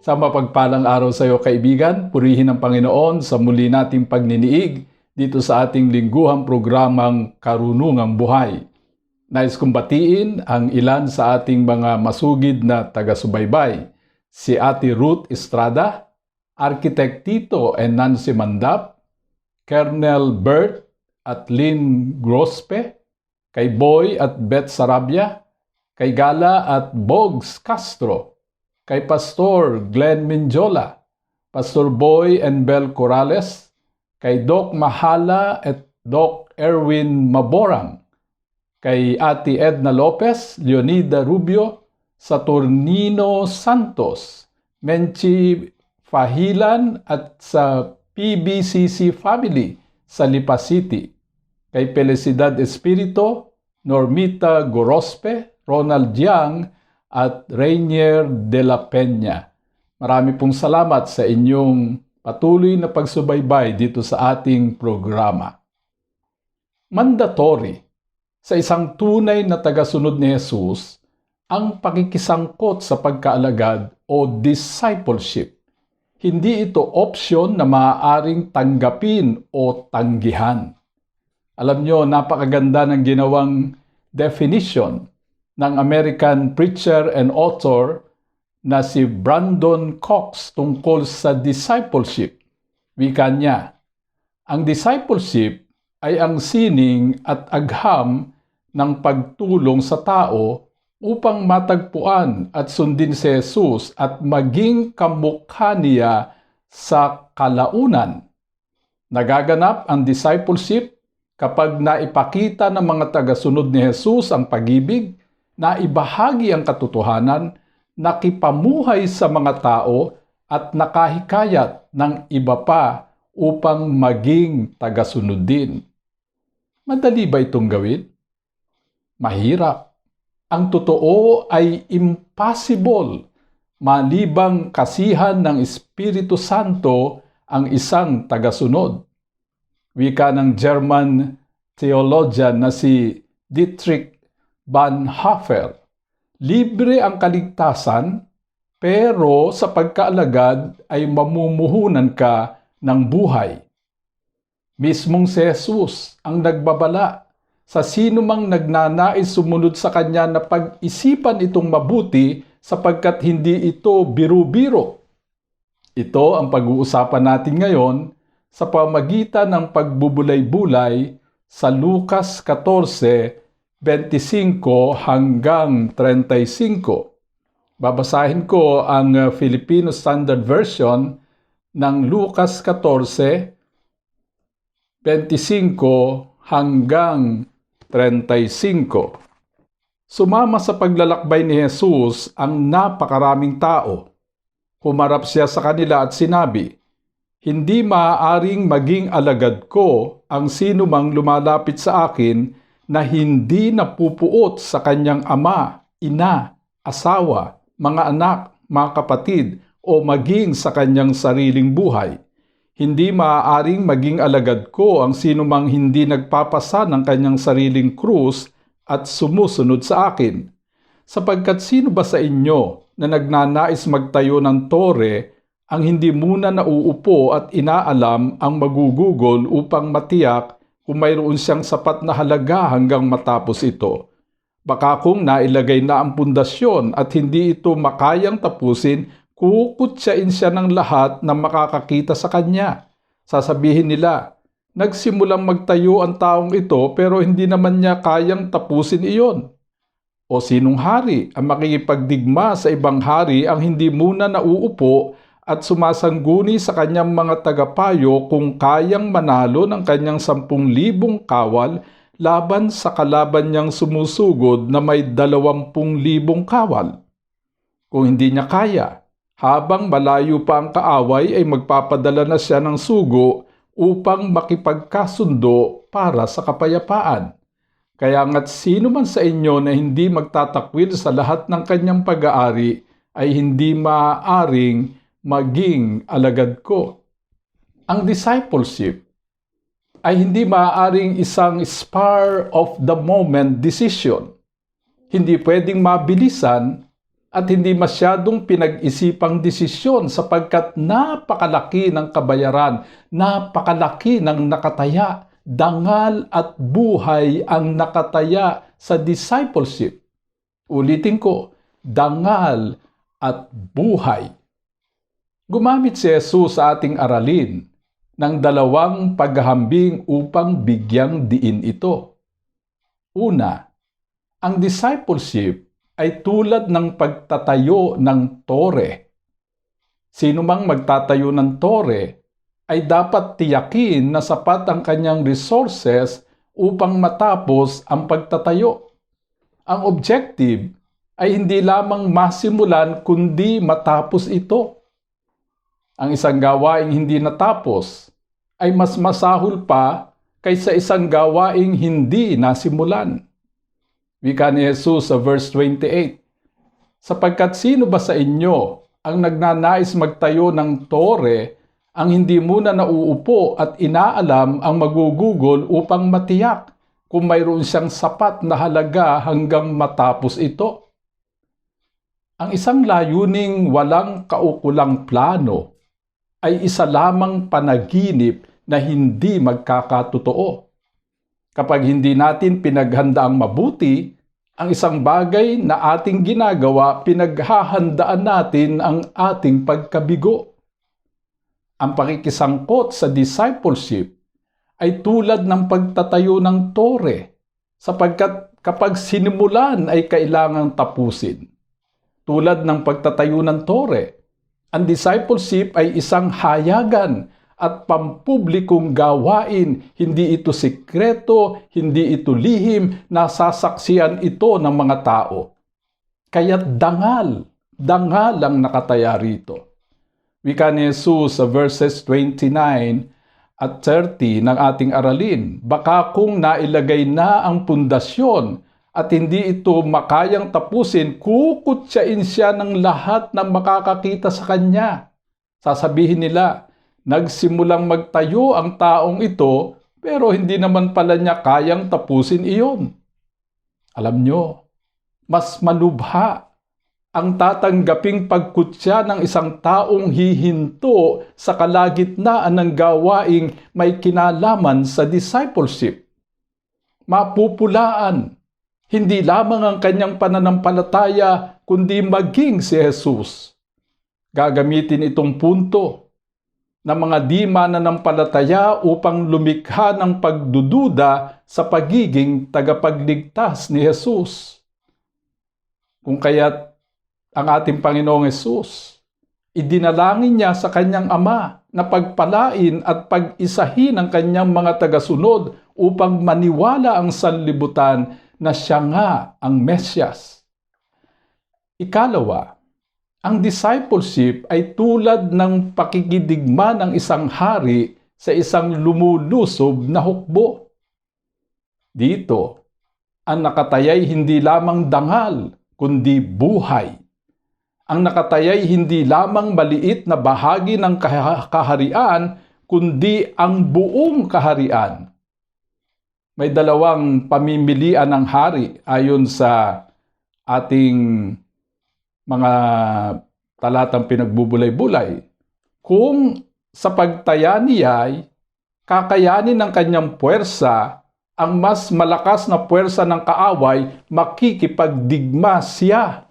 Sa mapagpalang araw sa iyo kaibigan, purihin ang Panginoon sa muli nating pagniniig dito sa ating lingguhang programang Karunungang Buhay. Nais kong batiin ang ilan sa ating mga masugid na taga-subaybay. Si Ate Ruth Estrada, Architect Tito and Nancy Mandap, Colonel Bert at Lynn Grospe, kay Boy at Beth Sarabia, kay Gala at Bogs Castro, kay Pastor Glenn Minjola, Pastor Boy and Bel Corrales, kay Doc Mahala at Doc Erwin Maborang, kay Ate Edna Lopez, Leonida Rubio, Saturnino Santos, Menchi Fahilan at sa PBCC family sa Lipa City, kay Felicidad Espirito, Normita Gorospe, Ronald Jiang, at Rainier de la Peña. Marami pong salamat sa inyong patuloy na pagsubaybay dito sa ating programa. Mandatory sa isang tunay na tagasunod ni Jesus ang pakikisangkot sa pagkaalagad o discipleship. Hindi ito option na maaaring tanggapin o tanggihan. Alam nyo, napakaganda ng ginawang definition ng American preacher and author na si Brandon Cox tungkol sa discipleship. Wika niya, ang discipleship ay ang sining at agham ng pagtulong sa tao upang matagpuan at sundin si Jesus at maging kamukha niya sa kalaunan. Nagaganap ang discipleship kapag naipakita ng mga tagasunod ni Jesus ang pag-ibig, na ibahagi ang katotohanan, nakipamuhay sa mga tao at nakahikayat ng iba pa upang maging tagasunod din. Madali ba itong gawin? Mahirap. Ang totoo ay impossible malibang kasihan ng Espiritu Santo ang isang tagasunod. Wika ng German theologian na si Dietrich Bonhoeffer. Libre ang kaligtasan pero sa pagkaalagad ay mamumuhunan ka ng buhay. Mismong si Jesus ang nagbabala sa sino mang nagnanais sumunod sa kanya na pag-isipan itong mabuti sapagkat hindi ito biru-biro. Ito ang pag-uusapan natin ngayon sa pamagitan ng pagbubulay-bulay sa Lucas 14, 25 hanggang 35. Babasahin ko ang Filipino Standard Version ng Lucas 14, 25 hanggang 35. Sumama sa paglalakbay ni Jesus ang napakaraming tao. Humarap siya sa kanila at sinabi, Hindi maaaring maging alagad ko ang sino mang lumalapit sa akin na hindi napupuot sa kanyang ama, ina, asawa, mga anak, mga kapatid o maging sa kanyang sariling buhay hindi maaaring maging alagad ko ang sino mang hindi nagpapasa ng kanyang sariling krus at sumusunod sa akin. Sapagkat sino ba sa inyo na nagnanais magtayo ng tore ang hindi muna nauupo at inaalam ang magugugol upang matiyak kung mayroon siyang sapat na halaga hanggang matapos ito. Baka kung nailagay na ang pundasyon at hindi ito makayang tapusin, kukutsain siya ng lahat na makakakita sa kanya. Sasabihin nila, nagsimulang magtayo ang taong ito pero hindi naman niya kayang tapusin iyon. O sinong hari ang makikipagdigma sa ibang hari ang hindi muna nauupo at sumasangguni sa kanyang mga tagapayo kung kayang manalo ng kanyang sampung libong kawal laban sa kalaban niyang sumusugod na may dalawampung libong kawal. Kung hindi niya kaya, habang malayo pa ang kaaway ay magpapadala na siya ng sugo upang makipagkasundo para sa kapayapaan. Kaya nga't sino man sa inyo na hindi magtatakwil sa lahat ng kanyang pag-aari ay hindi maaaring maging alagad ko. Ang discipleship ay hindi maaaring isang spur of the moment decision. Hindi pwedeng mabilisan at hindi masyadong pinag-isipang desisyon sapagkat napakalaki ng kabayaran, napakalaki ng nakataya, dangal at buhay ang nakataya sa discipleship. Ulitin ko, dangal at buhay. Gumamit si Jesus sa ating aralin ng dalawang paghahambing upang bigyang diin ito. Una, ang discipleship ay tulad ng pagtatayo ng tore. Sino mang magtatayo ng tore ay dapat tiyakin na sapat ang kanyang resources upang matapos ang pagtatayo. Ang objective ay hindi lamang masimulan kundi matapos ito. Ang isang gawaing hindi natapos ay mas masahol pa kaysa isang gawaing hindi nasimulan. Wika ni Jesus sa verse 28, Sapagkat sino ba sa inyo ang nagnanais magtayo ng tore ang hindi muna nauupo at inaalam ang magugugol upang matiyak kung mayroon siyang sapat na halaga hanggang matapos ito? Ang isang layuning walang kaukulang plano ay isa lamang panaginip na hindi magkakatotoo. Kapag hindi natin pinaghandaang mabuti, ang isang bagay na ating ginagawa, pinaghahandaan natin ang ating pagkabigo. Ang pakikisangkot sa discipleship ay tulad ng pagtatayo ng tore, sapagkat kapag sinimulan ay kailangang tapusin. Tulad ng pagtatayo ng tore, ang discipleship ay isang hayagan at pampublikong gawain. Hindi ito sikreto, hindi ito lihim, nasasaksiyan ito ng mga tao. Kaya dangal, dangal ang nakataya rito. Wika ni Jesus sa verses 29 at 30 ng ating aralin, baka kung nailagay na ang pundasyon at hindi ito makayang tapusin, kukutsain siya ng lahat ng makakakita sa kanya. Sasabihin nila, nagsimulang magtayo ang taong ito, pero hindi naman pala niya kayang tapusin iyon. Alam nyo, mas malubha ang tatanggaping pagkutsa ng isang taong hihinto sa kalagitnaan ng gawaing may kinalaman sa discipleship. Mapupulaan hindi lamang ang kanyang pananampalataya, kundi maging si Jesus. Gagamitin itong punto ng mga di mananampalataya upang lumikha ng pagdududa sa pagiging tagapagligtas ni Jesus. Kung kaya't ang ating Panginoong Jesus, idinalangin niya sa kanyang Ama na pagpalain at pag-isahin ang kanyang mga tagasunod upang maniwala ang sanlibutan na siya nga ang Mesyas. Ikalawa, ang discipleship ay tulad ng pakikidigma ng isang hari sa isang lumulusob na hukbo. Dito, ang nakatayay hindi lamang dangal, kundi buhay. Ang nakatayay hindi lamang maliit na bahagi ng kaharian, kundi ang buong kaharian may dalawang pamimilian ng hari ayon sa ating mga talatang pinagbubulay-bulay. Kung sa pagtaya niya ay kakayanin ng kanyang puwersa ang mas malakas na puwersa ng kaaway, makikipagdigma siya.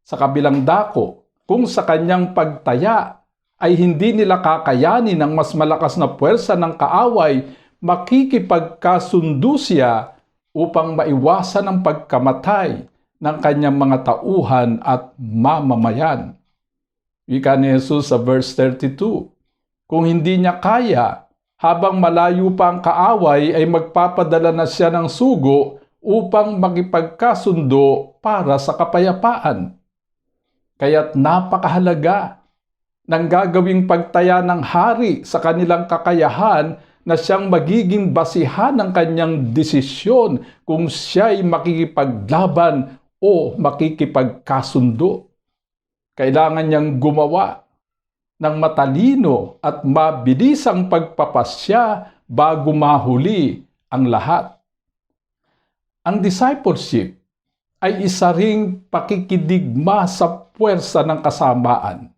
Sa kabilang dako, kung sa kanyang pagtaya ay hindi nila kakayanin ng mas malakas na puwersa ng kaaway, makikipagkasundo siya upang maiwasan ang pagkamatay ng kanyang mga tauhan at mamamayan. Wika ni Jesus sa verse 32, Kung hindi niya kaya, habang malayo pa ang kaaway ay magpapadala na siya ng sugo upang makipagkasundo para sa kapayapaan. Kaya't napakahalaga ng gagawing pagtaya ng hari sa kanilang kakayahan na siyang magiging basihan ng kanyang desisyon kung siya'y makikipaglaban o makikipagkasundo. Kailangan niyang gumawa ng matalino at mabilisang pagpapasya bago mahuli ang lahat. Ang discipleship ay isa ring pakikidigma sa puwersa ng kasamaan.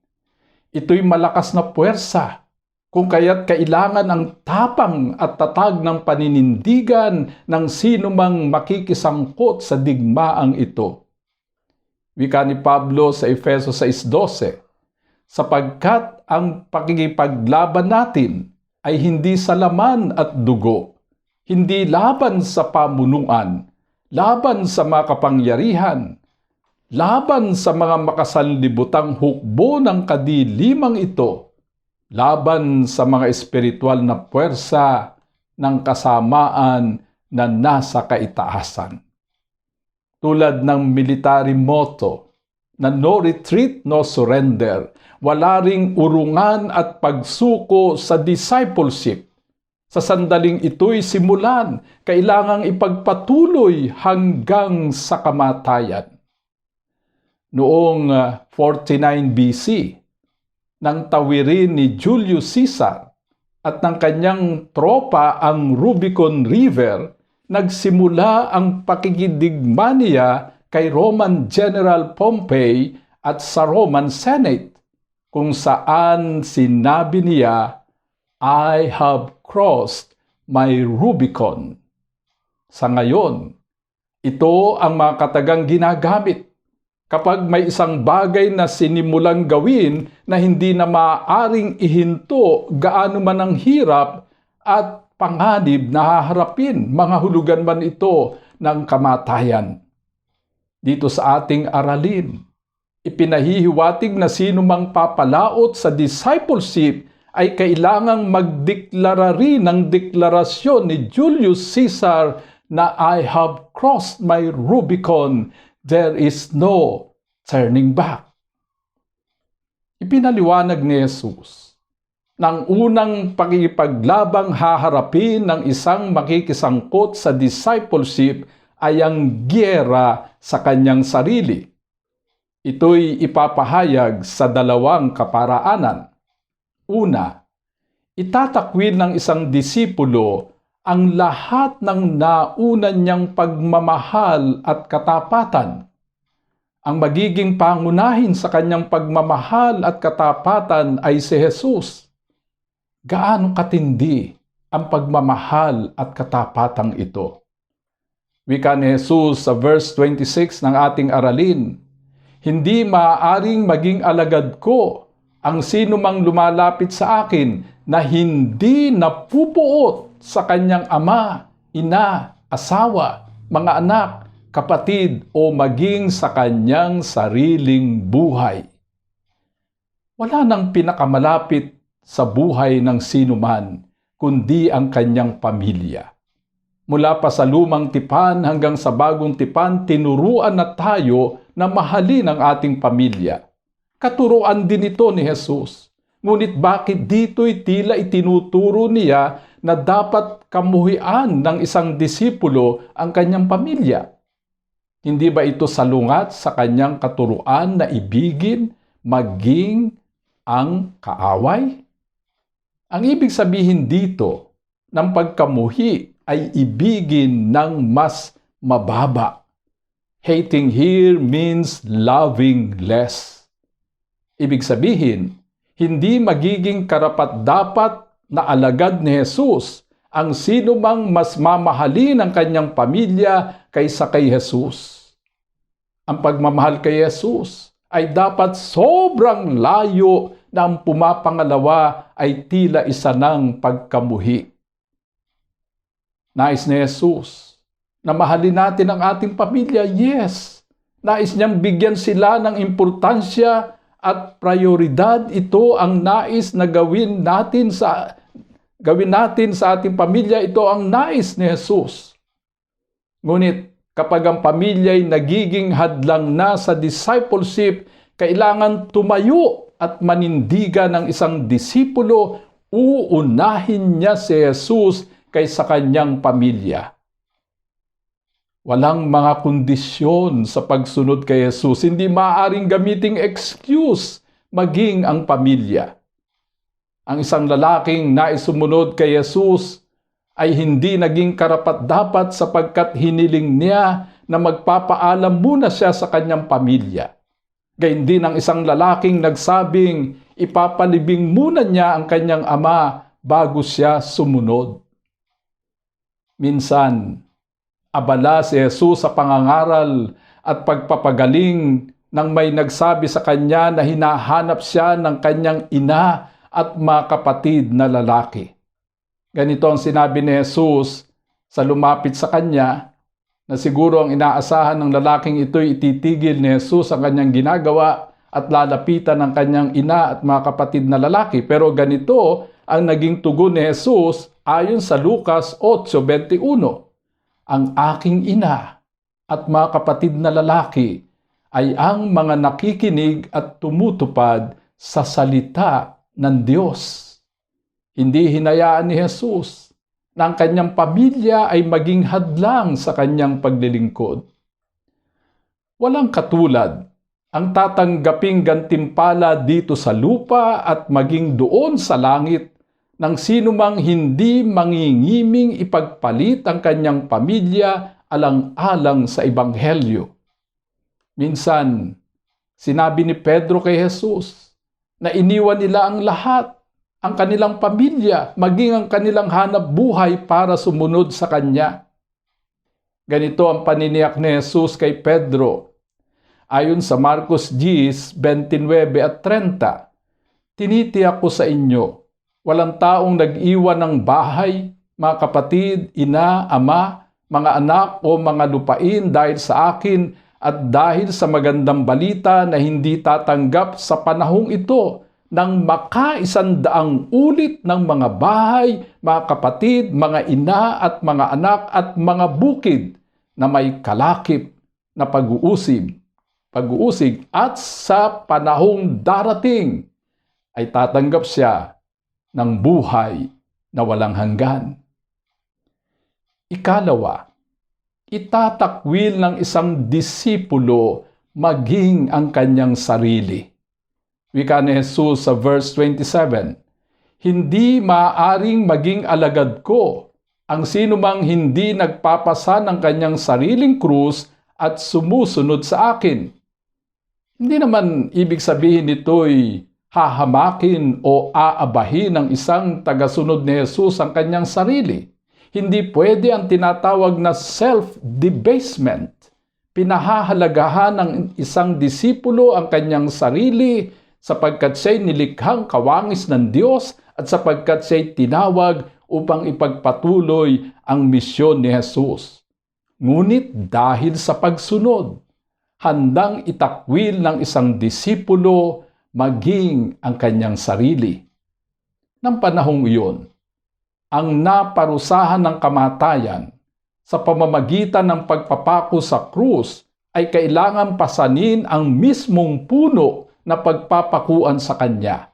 Ito'y malakas na puwersa kung kaya't kailangan ang tapang at tatag ng paninindigan ng sino mang makikisangkot sa digmaang ito. Wika ni Pablo sa Efeso 6.12, sapagkat ang pakikipaglaban natin ay hindi sa laman at dugo, hindi laban sa pamunuan, laban sa mga kapangyarihan, laban sa mga makasanlibutang hukbo ng kadilimang ito, laban sa mga espiritual na puwersa ng kasamaan na nasa kaitaasan. Tulad ng military motto na no retreat, no surrender, wala ring urungan at pagsuko sa discipleship. Sa sandaling ito'y simulan, kailangang ipagpatuloy hanggang sa kamatayan. Noong uh, 49 BC, nang tawirin ni Julius Caesar at ng kanyang tropa ang Rubicon River, nagsimula ang pakikidigma niya kay Roman General Pompey at sa Roman Senate kung saan sinabi niya, I have crossed my Rubicon. Sa ngayon, ito ang mga katagang ginagamit kapag may isang bagay na sinimulang gawin na hindi na maaaring ihinto gaano man ang hirap at panganib na haharapin mga hulugan man ito ng kamatayan. Dito sa ating aralin, ipinahihiwatig na sino mang papalaot sa discipleship ay kailangang magdeklara rin ng deklarasyon ni Julius Caesar na I have crossed my Rubicon there is no turning back. Ipinaliwanag ni Jesus ng unang pakikipaglabang haharapin ng isang makikisangkot sa discipleship ay ang gyera sa kanyang sarili. Ito'y ipapahayag sa dalawang kaparaanan. Una, itatakwil ng isang disipulo ang lahat ng nauna niyang pagmamahal at katapatan. Ang magiging pangunahin sa kanyang pagmamahal at katapatan ay si Jesus. Gaano katindi ang pagmamahal at katapatang ito? Wika ni Jesus sa verse 26 ng ating aralin, Hindi maaaring maging alagad ko ang sino mang lumalapit sa akin na hindi napupuot sa kanyang ama, ina, asawa, mga anak, kapatid o maging sa kanyang sariling buhay. Wala nang pinakamalapit sa buhay ng sinuman kundi ang kanyang pamilya. Mula pa sa lumang tipan hanggang sa bagong tipan, tinuruan na tayo na mahalin ang ating pamilya. Katuruan din ito ni Jesus. Ngunit bakit dito'y tila itinuturo niya na dapat kamuhian ng isang disipulo ang kanyang pamilya? Hindi ba ito salungat sa kanyang katuruan na ibigin, maging ang kaaway? Ang ibig sabihin dito ng pagkamuhi ay ibigin ng mas mababa. Hating here means loving less. Ibig sabihin, hindi magiging karapat-dapat na alagad ni Jesus ang sino mang mas mamahalin ang kanyang pamilya kaysa kay Jesus. Ang pagmamahal kay Jesus ay dapat sobrang layo na ang pumapangalawa ay tila isa ng pagkamuhi. Nais ni Jesus na mahalin natin ang ating pamilya, yes. Nais niyang bigyan sila ng importansya at prioridad. Ito ang nais na gawin natin sa gawin natin sa ating pamilya. Ito ang nais ni Jesus. Ngunit kapag ang pamilya ay nagiging hadlang na sa discipleship, kailangan tumayo at manindigan ng isang disipulo, uunahin niya si Jesus kaysa kanyang pamilya. Walang mga kondisyon sa pagsunod kay Jesus. Hindi maaaring gamiting excuse maging ang pamilya. Ang isang lalaking naisumunod kay Jesus ay hindi naging karapat-dapat sapagkat hiniling niya na magpapaalam muna siya sa kanyang pamilya. Gayun din ang isang lalaking nagsabing ipapalibing muna niya ang kanyang ama bago siya sumunod. Minsan, abala si Jesus sa pangangaral at pagpapagaling nang may nagsabi sa kanya na hinahanap siya ng kanyang ina at mga kapatid na lalaki. Ganito ang sinabi ni Jesus sa lumapit sa kanya na siguro ang inaasahan ng lalaking ito'y ititigil ni Jesus ang kanyang ginagawa at lalapitan ng kanyang ina at mga kapatid na lalaki. Pero ganito ang naging tugon ni Jesus ayon sa Lucas 8.21 ang aking ina at mga kapatid na lalaki ay ang mga nakikinig at tumutupad sa salita ng Diyos. Hindi hinayaan ni Jesus na ang kanyang pamilya ay maging hadlang sa kanyang paglilingkod. Walang katulad ang tatanggaping gantimpala dito sa lupa at maging doon sa langit ng sino mang hindi mangingiming ipagpalit ang kanyang pamilya alang-alang sa Ebanghelyo. Minsan, sinabi ni Pedro kay Jesus na iniwan nila ang lahat, ang kanilang pamilya, maging ang kanilang hanap buhay para sumunod sa Kanya. Ganito ang paniniyak ni Jesus kay Pedro. Ayon sa Marcos 10, 29 at 30, Tinitiyak ko sa inyo, Walang taong nag-iwan ng bahay, mga kapatid, ina, ama, mga anak o mga lupain dahil sa akin at dahil sa magandang balita na hindi tatanggap sa panahong ito ng makaisandaang ulit ng mga bahay, mga kapatid, mga ina at mga anak at mga bukid na may kalakip na pag-uusig, pag-uusig at sa panahong darating ay tatanggap siya ng buhay na walang hanggan. Ikalawa, itatakwil ng isang disipulo maging ang kanyang sarili. Wika ni Jesus sa verse 27, Hindi maaring maging alagad ko ang sinumang hindi nagpapasa ng kanyang sariling krus at sumusunod sa akin. Hindi naman ibig sabihin nito'y hahamakin o aabahin ng isang tagasunod ni Jesus ang kanyang sarili. Hindi pwede ang tinatawag na self-debasement. Pinahahalagahan ng isang disipulo ang kanyang sarili sapagkat siya'y nilikhang kawangis ng Diyos at sapagkat siya'y tinawag upang ipagpatuloy ang misyon ni Jesus. Ngunit dahil sa pagsunod, handang itakwil ng isang disipulo maging ang kanyang sarili. Nang panahong iyon, ang naparusahan ng kamatayan sa pamamagitan ng pagpapako sa krus ay kailangan pasanin ang mismong puno na pagpapakuan sa kanya.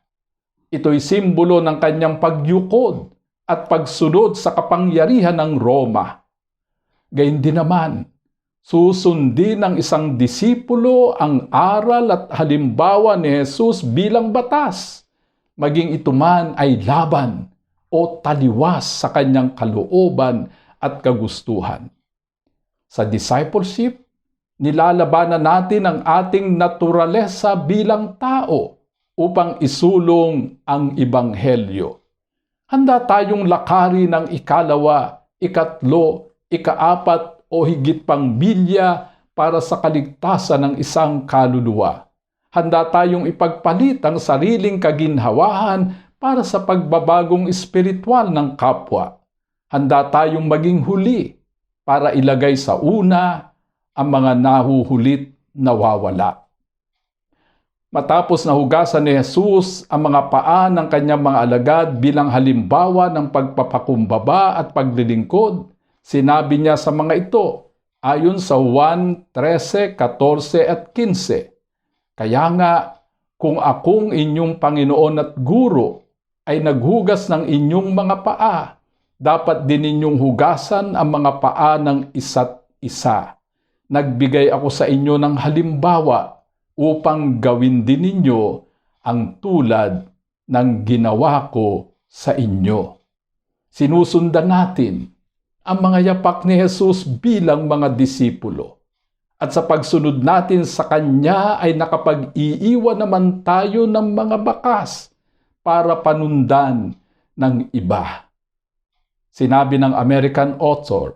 Ito'y simbolo ng kanyang pagyukod at pagsunod sa kapangyarihan ng Roma. Gayun din naman, Susundin ng isang disipulo ang aral at halimbawa ni Jesus bilang batas, maging ito man ay laban o taliwas sa kanyang kalooban at kagustuhan. Sa discipleship, nilalabanan natin ang ating naturalesa bilang tao upang isulong ang Ibanghelyo. Handa tayong lakari ng ikalawa, ikatlo, ikaapat o higit pang bilya para sa kaligtasan ng isang kaluluwa. Handa tayong ipagpalit ang sariling kaginhawahan para sa pagbabagong espiritual ng kapwa. Handa tayong maging huli para ilagay sa una ang mga nahuhulit nawawala. Matapos na hugasan ni Jesus ang mga paa ng kanyang mga alagad bilang halimbawa ng pagpapakumbaba at paglilingkod, Sinabi niya sa mga ito, ayon sa 1, 13, 14 at 15, Kaya nga, kung akong inyong Panginoon at Guro ay naghugas ng inyong mga paa, dapat din ninyong hugasan ang mga paa ng isa't isa. Nagbigay ako sa inyo ng halimbawa upang gawin din ninyo ang tulad ng ginawa ko sa inyo. Sinusundan natin ang mga yapak ni Jesus bilang mga disipulo. At sa pagsunod natin sa Kanya ay nakapag-iiwan naman tayo ng mga bakas para panundan ng iba. Sinabi ng American author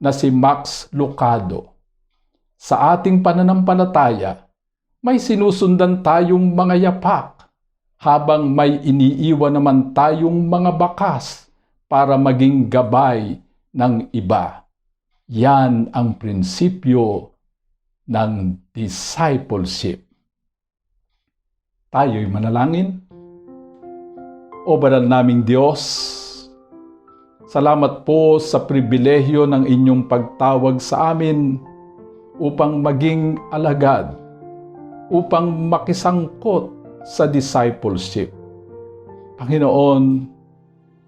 na si Max Lucado, sa ating pananampalataya, may sinusundan tayong mga yapak habang may iniiwan naman tayong mga bakas para maging gabay ng iba. Yan ang prinsipyo ng discipleship. Tayo'y manalangin. O banal naming Diyos, salamat po sa pribilehyo ng inyong pagtawag sa amin upang maging alagad, upang makisangkot sa discipleship. Panginoon,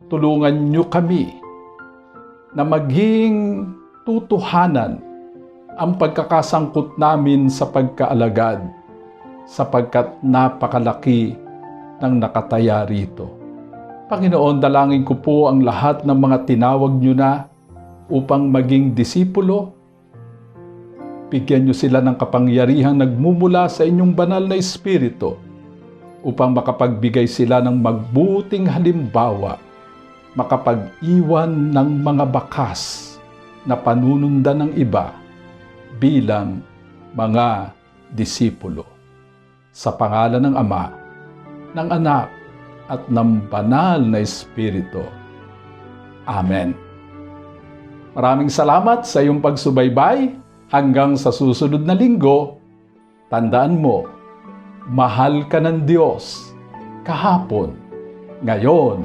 tulungan niyo kami na maging tutuhanan ang pagkakasangkot namin sa pagkaalagad sapagkat napakalaki ng nakataya rito. Panginoon, dalangin ko po ang lahat ng mga tinawag niyo na upang maging disipulo. Bigyan niyo sila ng kapangyarihang nagmumula sa inyong banal na espiritu upang makapagbigay sila ng magbuting halimbawa, makapag-iwan ng mga bakas na panunundan ng iba bilang mga disipulo. Sa pangalan ng Ama, ng Anak, at ng Banal na Espiritu. Amen. Maraming salamat sa iyong pagsubaybay. Hanggang sa susunod na linggo, tandaan mo, mahal ka ng Diyos kahapon, ngayon,